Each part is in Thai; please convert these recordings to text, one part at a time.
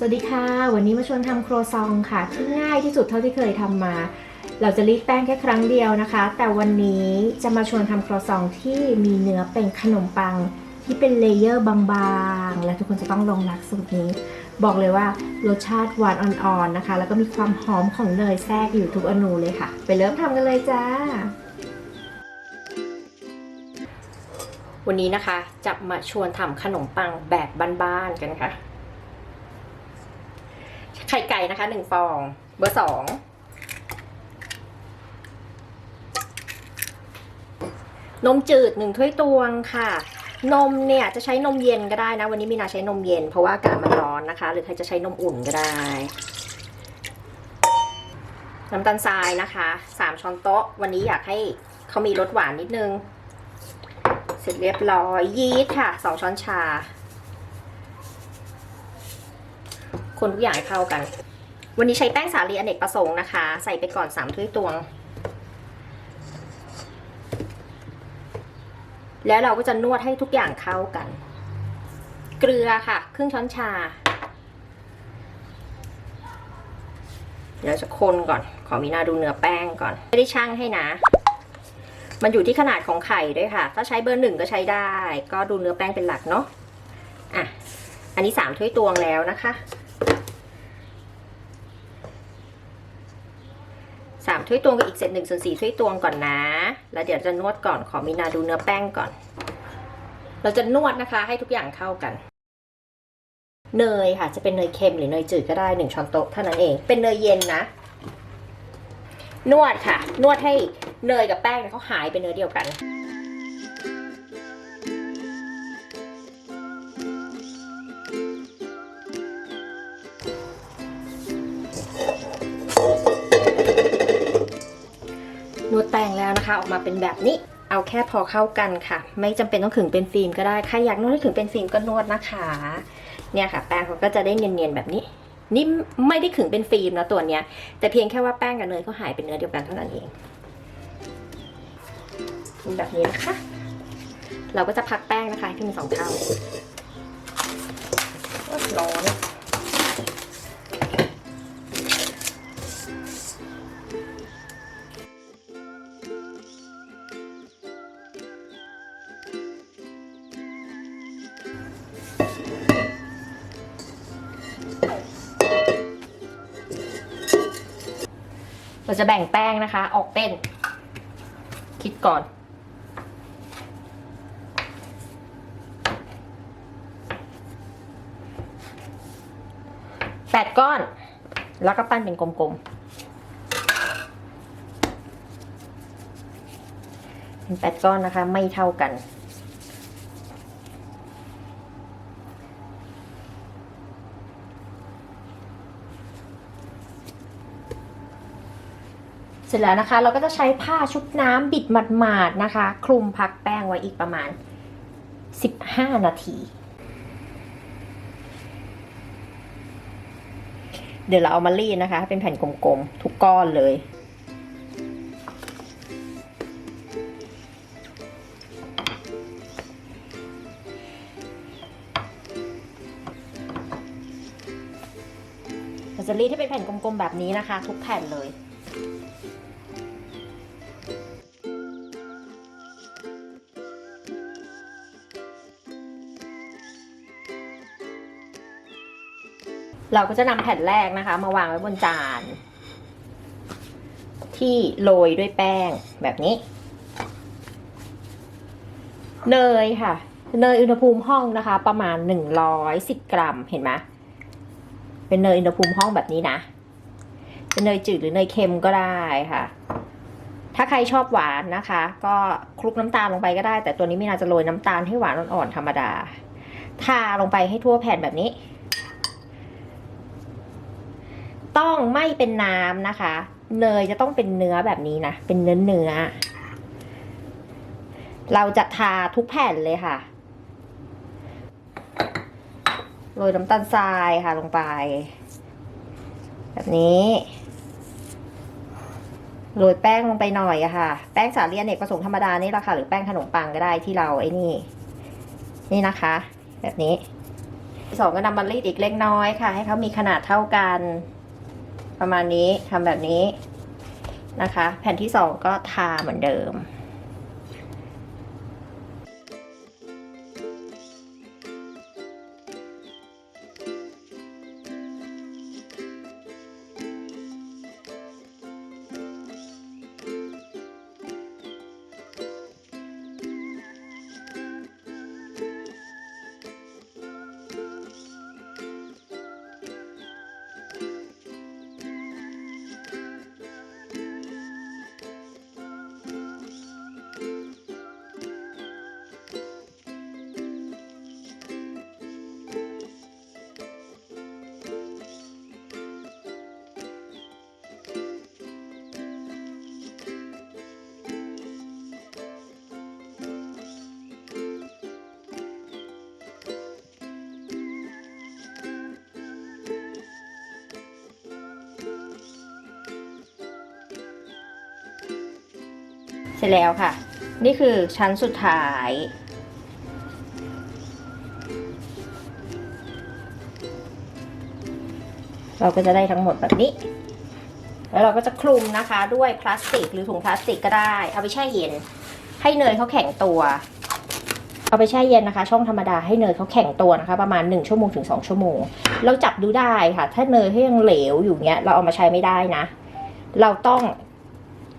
สวัสดีค่ะ วันนี้มาชวนทำครัวซองค่ะ ที่ง่ายที่สุดเท่าที่เคยทำมา เราจะรีดแป้งแค่ครั้งเดียวนะคะ แต่วันนี้จะมาชวนทำครัวซองที่มีเนื้อเป็นขนมปังที่เป็นเลเยอร์บางๆ และทุกคนจะต้องลงรักสูตรนี้ บอกเลยว่ารสชาติหวานอ่อนๆนะคะ แล้วก็มีความหอมของเนยแทรกอยู่ทุกอนูเลยค่ะ ไปเริ่มทำกันเลยจ้า วันนี้นะคะจะมาชวนทำขนมปังแบบบ้านๆกันค่ะ ไข่ไก่นะคะหนึ่งฟอง เบอร์สองนมจืดหนึ่งถ้วยตวงค่ะ นมเนี่ยจะใช้นมเย็นก็ได้นะ วันนี้มีนาใช้นมเย็น เพราะว่าอากาศมันร้อนนะคะ หรือใครจะใช้นมอุ่นก็ได้ น้ำตาลทรายนะคะสามช้อนโต๊ะ วันนี้อยากให้เขามีรสหวานนิดนึง เสร็จเรียบร้อยยีสต์ค่ะสองช้อนชา คนทุกอย่างให้เข้ากัน วันนี้ใช้แป้งสาลีอเนกประสงค์นะคะ ใส่ไปก่อนสามถ้วยตวง แล้วเราก็จะนวดให้ทุกอย่างเข้ากัน เกลือค่ะ ครึ่งช้อนชา เดี๋ยวจะคนก่อน ขอมีนาดูเนื้อแป้งก่อน ไม่ได้ช่างให้นะ มันอยู่ที่ขนาดของไข่ด้วยค่ะ ถ้าใช้เบอร์หนึ่งก็ใช้ได้ ก็ดูเนื้อแป้งเป็นหลักเนาะ อะ อันนี้สามถ้วยตวงแล้วนะคะสาม ถ้วยตวงกับอีกเศษหนึ่งส่วนสี่ถ้วยตวงก่อนนะ แล้วเดี๋ยวจะนวดก่อนขอมีนาดูเนื้อแป้งก่อน เราจะนวดนะคะให้ทุกอย่างเข้ากัน เนยค่ะ จะเป็นเนยเค็มหรือเนยจืดก็ได้หนึ่งช้อนโต๊ะเท่านั้นเอง เป็นเนยเย็นนะ นวดค่ะ นวดให้เนยกับแป้งเนี่ยเขาหายเป็นเนื้อเดียวกัน นะคะออกมาเป็นแบบนี้ เอาแค่พอเข้ากันค่ะ ไม่จำเป็นต้องขึงเป็นฟิล์มก็ได้ใครอยากนวดให้ขึงเป็นฟิล์มก็นวดนะคะ เนี่ยค่ะ แป้งเขาก็จะได้เนียนๆแบบนี้นี่ไม่ได้ขึงเป็นฟิล์มนะตัวเนี้ย แต่เพียงแค่ว่าแป้งกับเนยเขาหายเป็นเนื้อเดียวกันเท่านั้นเองแบบนี้นะคะ เราก็จะพักแป้งนะคะให้ขึ้นสองเท่าร้อน เราจะแบ่งแป้งนะคะ ออกเป็น คิดก่อนแปดก้อน แล้วก็ปั้นเป็นกลมๆเป็นแปดก้อนนะคะ ไม่เท่ากัน เสร็จแล้วนะคะ เราก็จะใช้ผ้าชุบน้ำบิดหมาดๆนะคะ คลุมพักแป้งไว้อีกประมาณ 15 นาที เดี๋ยวเราเอามารีดนะคะ เป็นแผ่นกลมๆ ทุกก้อนเลยเราจะรีดให้เป็นแผ่นกลมๆแบบนี้นะคะ ทุกแผ่นเลย เราก็จะนำแผ่นแรกนะคะ มาวางไว้บนจาน ที่โรยด้วยแป้งแบบนี้ เนยค่ะ เนยอุณหภูมิห้องนะคะ ประมาณหนึ่งร้อยสิบกรัมเห็นไหมเป็นเนยอุณหภูมิห้องแบบนี้นะ เป็นเนยจืดหรือเนยเค็มก็ได้ค่ะ ถ้าใครชอบหวานนะคะ ก็คลุกน้ำตาลลงไปก็ได้ แต่ตัวนี้ไมีนาจะโรยน้ำตาลให้หวานอ่อนๆธรรมดา ทาลงไปให้ทั่วแผ่นแบบนี้ ต้องไม่เป็นน้ำนะคะ เนยจะต้องเป็นเนื้อแบบนี้นะ เป็นเนื้อเนื้อ เราจะทาทุกแผ่นเลยค่ะ โรยน้ำตาลทรายค่ะลงไป แบบนี้ โรยแป้งลงไปหน่อยอะค่ะ แป้งสาลีอเนกประสงค์ธรรมดานี่แหละค่ะ หรือแป้งขนมปังก็ได้ที่เราไอ้นี่ นี่นะคะ แบบนี้สองก็นำมารีดอีกเล็กน้อยค่ะ ให้เขามีขนาดเท่ากัน ประมาณนี้ทำแบบนี้นะคะ แผ่นที่สองก็ทาเหมือนเดิม เสร็จแล้วค่ะ นี่คือชั้นสุดท้าย เราก็จะได้ทั้งหมดแบบนี้ แล้วเราก็จะคลุมนะคะด้วยพลาสติกหรือถุงพลาสติกก็ได้ เอาไปแช่เย็น ให้เนยเขาแข็งตัว เอาไปแช่เย็นนะคะ ช่องธรรมดาให้เนยเขาแข็งตัวนะคะ ประมาณ 1 ชั่วโมงถึง 2 ชั่วโมง เราจับดูได้ค่ะ ถ้าเนยเขายังเหลวอยู่เนี้ย เราเอามาใช้ไม่ได้นะ เราต้อง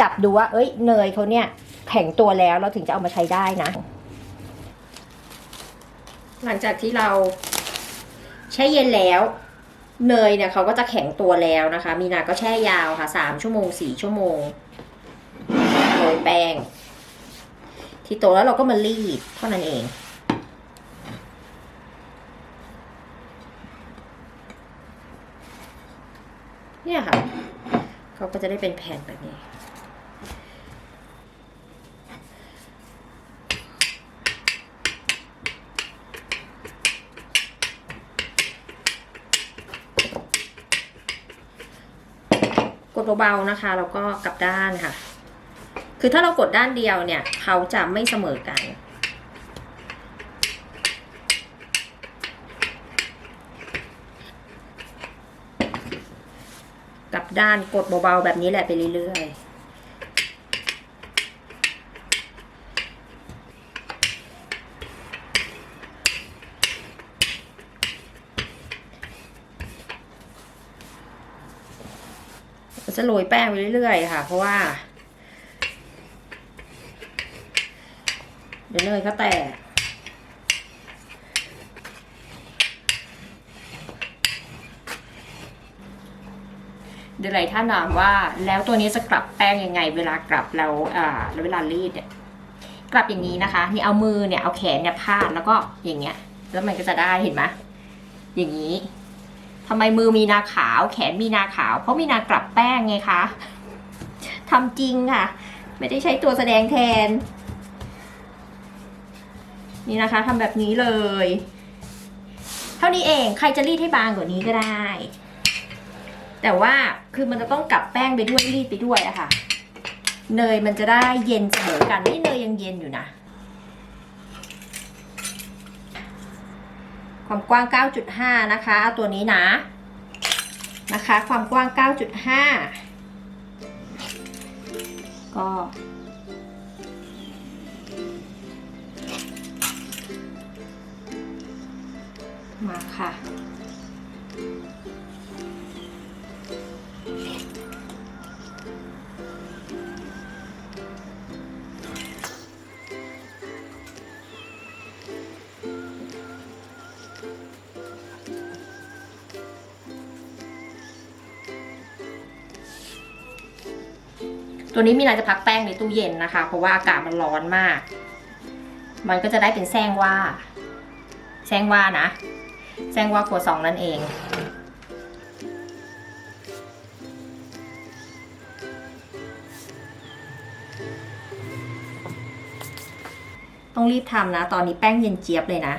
จับดูว่า เอ้ย เนยเขาเนี่ย แข็งตัวแล้วเราถึงจะเอามาใช้ได้นะ หลังจากที่เราแช่เย็นแล้ว เนยเนี่ยเขาก็จะแข็งตัวแล้วนะคะ มีนาก็แช่ยาวค่ะสามชั่วโมงสี่ชั่วโมงโรยแป้ง ที่โตแล้วเราก็มารีดเท่านั้นเองเนี่ยค่ะเขาก็จะได้เป็นแผ่นแบบนี้ เบาๆนะคะ แล้วก็กลับด้านค่ะ คือถ้าเรากดด้านเดียวเนี่ย เขาจะไม่เสมอกัน กลับด้านกดเบาๆแบบนี้แหละไปเรื่อยๆ จะโรยแป้งไปเรื่อยๆค่ะ เพราะว่าเดี๋ยวเนยก็แตกเดี๋ยวหลายท่านถามว่าแล้วตัวนี้จะกลับแป้งยังไง เวลากลับแล้วอ่าแล้วเวลารีดเนี่ยกลับอย่างนี้นะคะ นี่เอามือเนี่ยเอาแขนเนี่ยพาดแล้วก็อย่างเงี้ย แล้วมันก็จะได้เห็นไหมอย่างนี้ ทำไมมือมีนาขาว แขนมีนาขาว เพราะมีนากลับแป้งไงคะทำจริงค่ะ ไม่ได้ใช้ตัวแสดงแทน นี่นะคะทำแบบนี้เลย เท่านี้เองใครจะรีดให้บางกว่านี้ก็ได้ แต่ว่าคือมันจะต้องกลับแป้งไปด้วยรีดไปด้วยอะค่ะ เนยมันจะได้เย็นเสมอกันนี่เนยยังเย็นอยู่นะ ความกว้าง 9.5 นะคะ เอาตัวนี้นะ นะคะ ความกว้าง 9.5 ก็มาค่ะ ตัวนี้มีนาจะพักแป้งในตู้เย็นนะคะ เพราะว่าอากาศมันร้อนมาก มันก็จะได้เป็นแซงว่าแซงว่านะแซงว่าครัวซองนั่นเองต้องรีบทำนะ ตอนนี้แป้งเย็นเจี๊ยบเลยนะ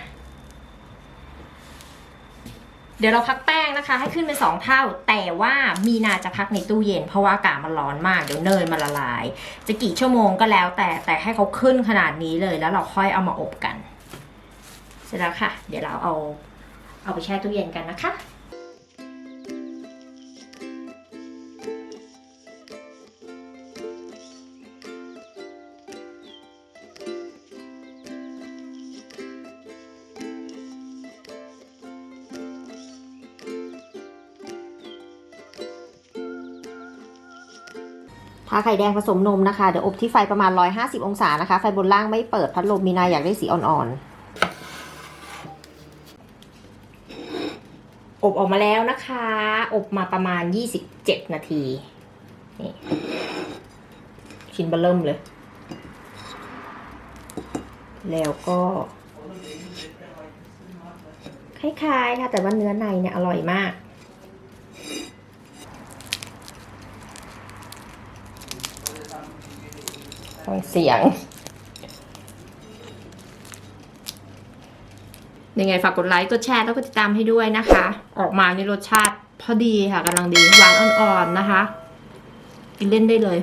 เดี๋ยวเราพักแป้งนะคะ ให้ขึ้นเป็นสองเท่า แต่ว่ามีนาจะพักในตู้เย็น เพราะว่าอากาศมันร้อนมากเดี๋ยวเนยมันละลาย จะกี่ชั่วโมงก็แล้ว แต่แต่ให้เขาขึ้นขนาดนี้เลยแล้วเราค่อยเอามาอบกัน เสร็จแล้วค่ะ เดี๋ยวเราเอาเอาไปแช่ตู้เย็นกันนะคะ ทาไข่แดงผสมนมนะคะ เดี๋ยวอบที่ไฟประมาณ 150 องศานะคะ ไฟบนล่างไม่เปิดพัดลมมีนายอยากได้สีอ่อนๆ อบออกมาแล้วนะคะ อบมาประมาณ 27 นาที นี่ ชิ้นเบอร์เริ่มเลย แล้วก็คล้ายๆค่ะ แต่ว่าเนื้อในเนี่ยอร่อยมาก ฟังเสียง ยังไงฝากกดไลค์ กดแชร์ แล้วก็ติดตามให้ด้วยนะคะ ออกมาในรสชาติพอดีค่ะกำลังดีหวานอ่อนๆนะคะ กินเล่นได้เลย